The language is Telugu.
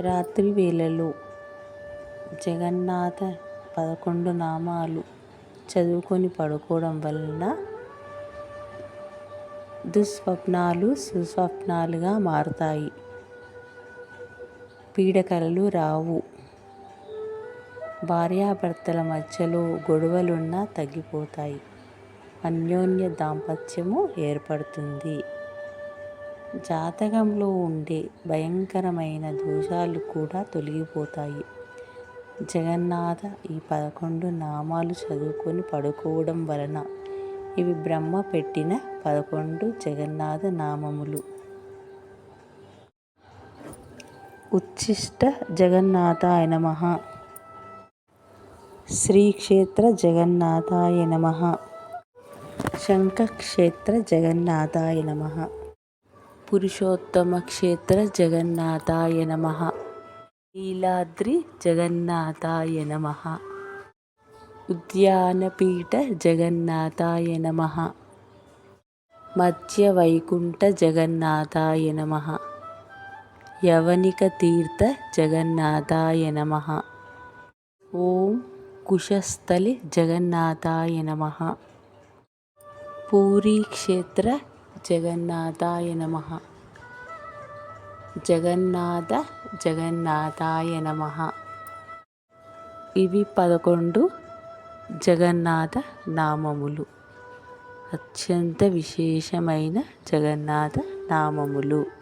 రాత్రి వేళలో. జగన్నాథ పదకొండు నామాలు చదువుకొని పడుకోవడం వలన దుస్వప్నాలు సుస్వప్నాలుగా మారుతాయి. పీడకలలు రావు. భార్యాభర్తల మధ్యలో గొడవలున్నా తగ్గిపోతాయి. అన్యోన్య దాంపత్యము ఏర్పడుతుంది. జాతకంలో ఉండే భయంకరమైన దోషాలు కూడా తొలగిపోతాయి. జగన్నాథ ఈ పదకొండు నామాలు చదువుకొని పడుకోవడం వలన ఇవి బ్రహ్మ పెట్టిన పదకొండు జగన్నాథ నామములు. ఉచ్ఛిష్ట జగన్నాథాయ నమ. శ్రీక్షేత్ర జగన్నాథాయ నమ. శంఖక్షేత్ర జగన్నాథాయ నమ. పురుషోత్తమ క్షేత్ర జగన్నాథాయ నమ. నీలాద్రి జగన్నాథాయ నమ. ఉద్యానపీఠ జగన్నాథాయ నమ. మధ్య వైకుంఠ జగన్నాథాయ నమ. యవనిక తీర్థ జగన్నాథాయ నమ. ఓం కుశస్థలి జగన్నాథాయ నమ. పూరీక్షేత్ర జగన్నాథాయ నమ. జగన్నాథ జగన్నాథాయ నమ. ఇవి పదకొండు జగన్నాథ నామములు. అత్యంత విశేషమైన జగన్నాథ నామములు.